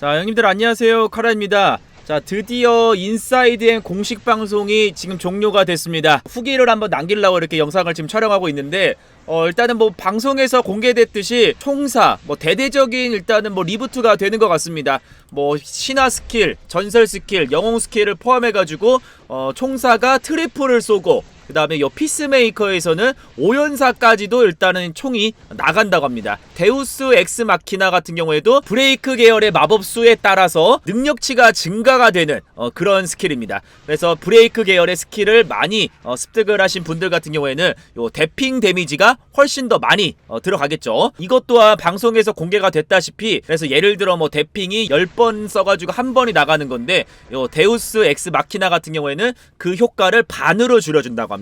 자, 형님들 안녕하세요. 카라입니다. 자, 드디어 인사이드엔 공식 방송이 지금 종료가 됐습니다. 후기를 한번 남기려고 이렇게 영상을 지금 촬영하고 있는데 어, 일단은 뭐 방송에서 공개됐듯이 총사, 뭐 대대적인 일단은 뭐 리부트가 되는 것 같습니다. 뭐 신화 스킬, 전설 스킬, 영웅 스킬을 포함해 가지고 어, 총사가 트리플을 쏘고 그 다음에 요 피스메이커에서는 5연사까지도 일단은 총이 나간다고 합니다. 데우스 엑스 마키나 같은 경우에도 브레이크 계열의 마법수에 따라서 능력치가 증가가 되는 어, 그런 스킬입니다. 그래서 브레이크 계열의 스킬을 많이 어, 습득을 하신 분들 같은 경우에는 요 대핑 데미지가 훨씬 더 많이 어, 들어가겠죠. 이것 또한 방송에서 공개가 됐다시피 그래서 예를 들어 뭐 대핑이 10번 써가지고 한 번이 나가는 건데 요 데우스 엑스 마키나 같은 경우에는 그 효과를 반으로 줄여준다고 합니다.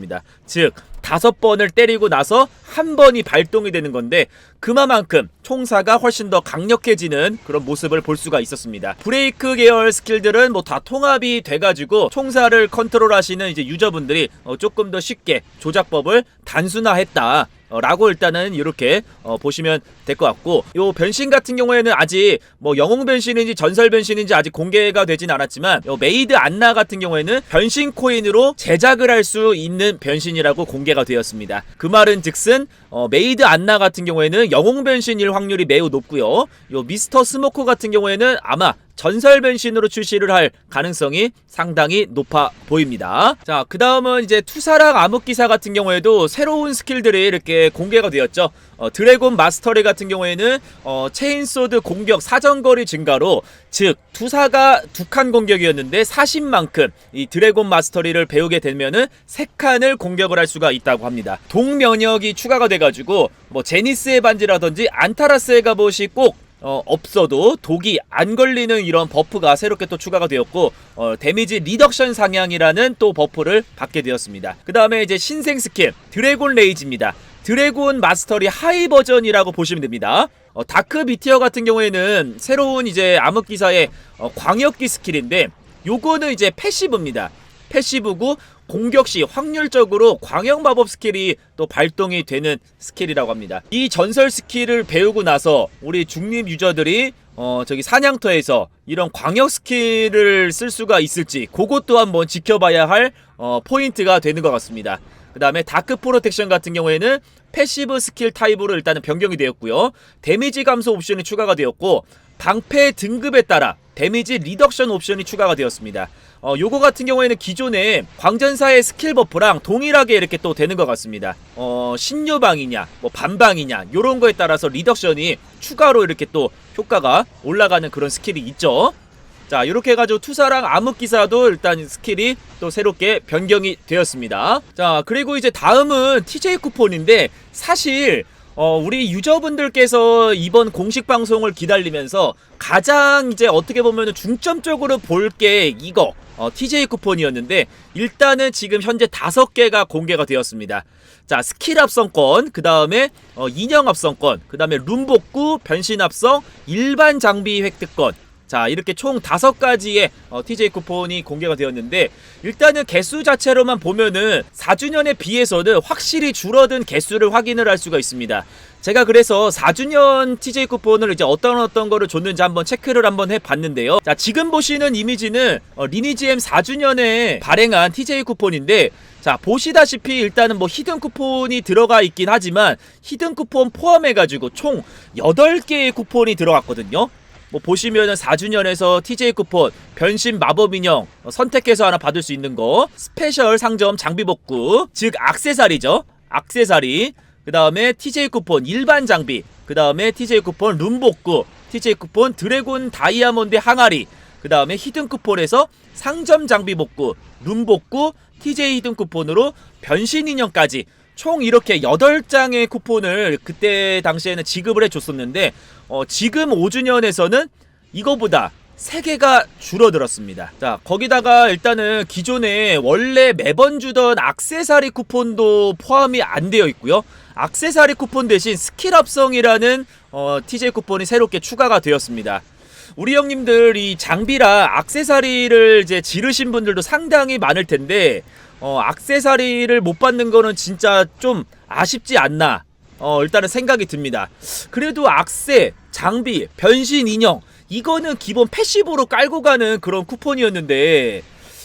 즉 다섯 번을 때리고 나서 한 번이 발동이 되는 건데 그만큼 총사가 훨씬 더 강력해지는 그런 모습을 볼 수가 있었습니다. 브레이크 계열 스킬들은 뭐 다 통합이 돼가지고 총사를 컨트롤하시는 이제 유저분들이 어, 조금 더 쉽게 조작법을 단순화했다. 어, 라고 일단은 이렇게 어, 보시면 될 것 같고 요 변신 같은 경우에는 아직 뭐 영웅 변신인지 전설 변신인지 아직 공개가 되진 않았지만 요 메이드 안나 같은 경우에는 변신 코인으로 제작을 할 수 있는 변신이라고 공개가 되었습니다. 그 말은 즉슨 어, 메이드 안나 같은 경우에는 영웅 변신일 확률이 매우 높고요. 요 미스터 스모커 같은 경우에는 아마 전설 변신으로 출시를 할 가능성이 상당히 높아 보입니다. 자, 그 다음은 이제 투사랑 암흑기사 같은 경우에도 새로운 스킬들이 이렇게 공개가 되었죠. 어, 드래곤 마스터리 같은 경우에는 어, 체인소드 공격 사정거리 증가로 즉 투사가 두 칸 공격이었는데 40만큼 이 드래곤 마스터리를 배우게 되면은 세 칸을 공격을 할 수가 있다고 합니다. 동면역이 추가가 돼가지고 뭐 제니스의 반지라든지 안타라스의 갑옷이 꼭 어, 없어도 독이 안 걸리는 이런 버프가 새롭게 또 추가가 되었고 어, 데미지 리덕션 상향이라는 또 버프를 받게 되었습니다. 그 다음에 이제 신생 스킬 드래곤 레이지입니다. 드래곤 마스터리 하이 버전이라고 보시면 됩니다. 어, 다크 비티어 같은 경우에는 새로운 이제 암흑기사의 어, 광역기 스킬인데 요거는 이제 패시브입니다. 패시브고 공격 시 확률적으로 광역 마법 스킬이 또 발동이 되는 스킬이라고 합니다. 이 전설 스킬을 배우고 나서 우리 중립 유저들이 어 저기 사냥터에서 이런 광역 스킬을 쓸 수가 있을지 그것 또한 뭐 지켜봐야 할 어, 포인트가 되는 것 같습니다. 그 다음에 다크 프로텍션 같은 경우에는 패시브 스킬 타입으로 일단은 변경이 되었고요. 데미지 감소 옵션이 추가가 되었고 방패 등급에 따라 데미지 리덕션 옵션이 추가가 되었습니다. 어, 요거 같은 경우에는 기존에 광전사의 스킬 버프랑 동일하게 이렇게 또 되는 것 같습니다. 어, 신유방이냐, 뭐 반방이냐, 요런 거에 따라서 리덕션이 추가로 이렇게 또 효과가 올라가는 그런 스킬이 있죠. 자, 이렇게 해가지고 투사랑 암흑기사도 일단 스킬이 또 새롭게 변경이 되었습니다. 자, 그리고 이제 다음은 TJ 쿠폰인데 사실 어, 우리 유저분들께서 이번 공식 방송을 기다리면서 가장 이제 어떻게 보면 중점적으로 볼 게 이거 어, TJ 쿠폰이었는데 일단은 지금 현재 다섯 개가 공개가 되었습니다. 자 스킬 합성권, 그 다음에 어, 인형 합성권, 그 다음에 룸복구, 변신 합성, 일반 장비 획득권. 자 이렇게 총 다섯 가지의 어, TJ 쿠폰이 공개가 되었는데 일단은 개수 자체로만 보면은 4주년에 비해서는 확실히 줄어든 개수를 확인을 할 수가 있습니다. 제가 그래서 4주년 TJ 쿠폰을 이제 어떤 어떤 거를 줬는지 한번 체크를 한번 해봤는데요. 자 지금 보시는 이미지는 어, 리니지 M 4주년에 발행한 TJ 쿠폰인데 자 보시다시피 일단은 뭐 히든 쿠폰이 들어가 있긴 하지만 히든 쿠폰 포함해가지고 총 8개의 쿠폰이 들어갔거든요. 뭐 보시면은 4주년에서 TJ 쿠폰, 변신 마법 인형 어, 선택해서 하나 받을 수 있는 거, 스페셜 상점 장비 복구, 즉 악세사리죠. 악세사리. 그 다음에 TJ 쿠폰 일반 장비. 그 다음에 TJ 쿠폰 룸 복구, TJ 쿠폰 드래곤 다이아몬드 항아리. 그 다음에 히든 쿠폰에서 상점 장비 복구, 룸 복구, TJ 히든 쿠폰으로 변신 인형까지 총 이렇게 8장의 쿠폰을 그때 당시에는 지급을 해줬었는데 어, 지금 5주년에서는 이거보다 3개가 줄어들었습니다. 자, 거기다가 일단은 기존에 원래 매번 주던 악세사리 쿠폰도 포함이 안 되어 있고요. 악세사리 쿠폰 대신 스킬 합성이라는 어, TJ 쿠폰이 새롭게 추가가 되었습니다. 우리 형님들 이 장비라 악세사리를 이제 지르신 분들도 상당히 많을 텐데 어, 악세사리를 못 받는 거는 진짜 좀 아쉽지 않나 어, 일단은 생각이 듭니다. 그래도 악세, 장비, 변신 인형 이거는 기본 패시브로 깔고 가는 그런 쿠폰이었는데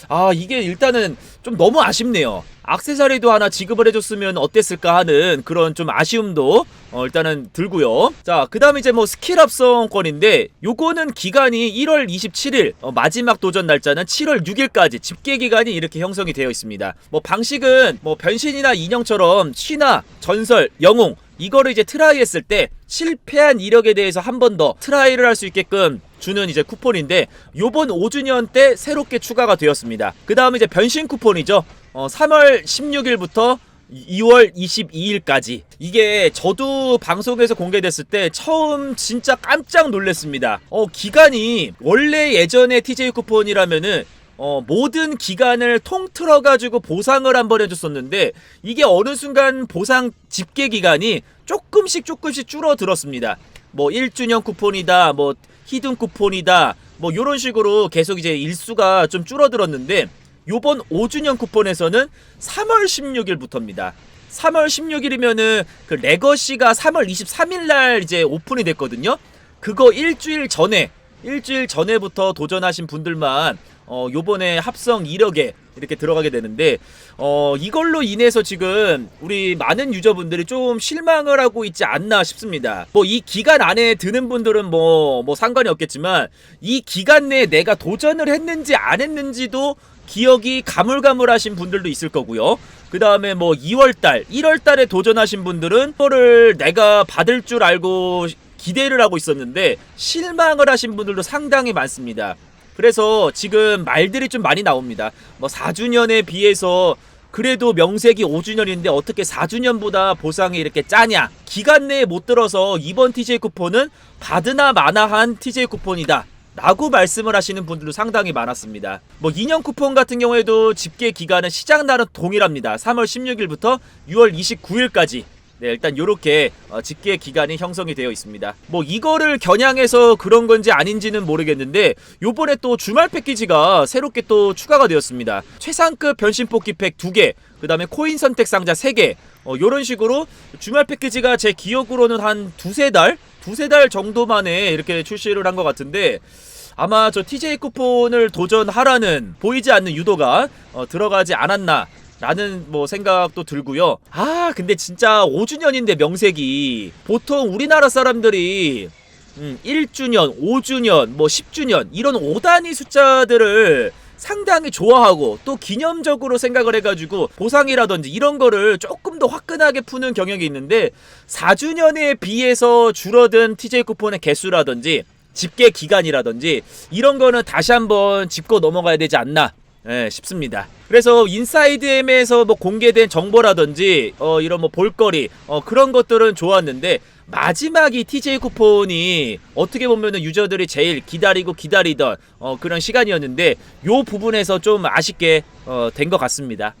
아 이게 일단은 좀 너무 아쉽네요. 악세사리도 하나 지급을 해줬으면 어땠을까 하는 그런 좀 아쉬움도 어, 일단은 들고요. 자, 그 다음에 이제 뭐 스킬 합성권인데 요거는 기간이 1월 27일 어, 마지막 도전 날짜는 7월 6일까지 집계 기간이 이렇게 형성이 되어 있습니다. 뭐 방식은 뭐 변신이나 인형처럼 신화, 전설, 영웅 이거를 이제 트라이 했을 때 실패한 이력에 대해서 한 번 더 트라이를 할 수 있게끔 주는 이제 쿠폰인데 요번 5주년 때 새롭게 추가가 되었습니다. 그 다음에 이제 변신 쿠폰이죠. 어, 3월 16일부터 2월 22일까지 이게 저도 방송에서 공개됐을 때 처음 진짜 깜짝 놀랐습니다. 어 기간이 원래 예전에 TJ 쿠폰이라면은 어, 모든 기간을 통틀어 가지고 보상을 한 번 해줬었는데 이게 어느 순간 보상 집계 기간이 조금씩 조금씩 줄어들었습니다. 뭐 1주년 쿠폰이다, 뭐 히든 쿠폰이다, 뭐 이런 식으로 계속 이제 일수가 좀 줄어들었는데 요번 5주년 쿠폰에서는 3월 16일부터입니다. 3월 16일이면은 그 레거시가 3월 23일 날 이제 오픈이 됐거든요. 그거 일주일 전에 일주일 전에부터 도전하신 분들만 어 요번에 합성 이력에 이렇게 들어가게 되는데 어 이걸로 인해서 지금 우리 많은 유저분들이 좀 실망을 하고 있지 않나 싶습니다. 뭐 이 기간 안에 드는 분들은 뭐뭐 상관이 없겠지만 이 기간 내에 내가 도전을 했는지 안 했는지도 기억이 가물가물하신 분들도 있을 거고요. 그 다음에 뭐 2월달, 1월달에 도전하신 분들은 그거를 내가 받을 줄 알고 기대를 하고 있었는데 실망을 하신 분들도 상당히 많습니다. 그래서 지금 말들이 좀 많이 나옵니다. 뭐 4주년에 비해서 그래도 명색이 5주년인데 어떻게 4주년보다 보상이 이렇게 짜냐? 기간 내에 못 들어서 이번 TJ 쿠폰은 받으나 마나한 TJ 쿠폰이다. 라고 말씀을 하시는 분들도 상당히 많았습니다. 뭐 인형 쿠폰 같은 경우에도 집계 기간은 시작 날은 동일합니다. 3월 16일부터 6월 29일까지. 네, 일단 요렇게 어, 집계 기간이 형성이 되어 있습니다. 뭐 이거를 겨냥해서 그런 건지 아닌지는 모르겠는데 요번에 또 주말 패키지가 새롭게 또 추가가 되었습니다. 최상급 변신 뽑기 팩 2개, 그 다음에 코인 선택 상자 3개. 어, 요런 식으로 주말 패키지가 제 기억으로는 한 두세 달, 두세 달 정도 만에 이렇게 출시를 한 것 같은데 아마 저 TJ 쿠폰을 도전하라는 보이지 않는 유도가 어, 들어가지 않았나 라는 뭐 생각도 들고요. 아, 근데 진짜 5주년인데 명색이 보통 우리나라 사람들이 음, 1주년, 5주년, 뭐 10주년 이런 5단위 숫자들을 상당히 좋아하고 또 기념적으로 생각을 해가지고 보상이라든지 이런 거를 조금 더 화끈하게 푸는 경향이 있는데 4주년에 비해서 줄어든 TJ 쿠폰의 개수라든지 집계 기간이라든지 이런 거는 다시 한번 짚고 넘어가야 되지 않나 예, 싶습니다. 그래서 인사이드 M에서 뭐 공개된 정보라든지 어 이런 뭐 볼거리 어 그런 것들은 좋았는데 마지막 이 TJ 쿠폰이 어떻게 보면은 유저들이 제일 기다리고 기다리던 어 그런 시간이었는데 요 부분에서 좀 아쉽게 어 된 것 같습니다.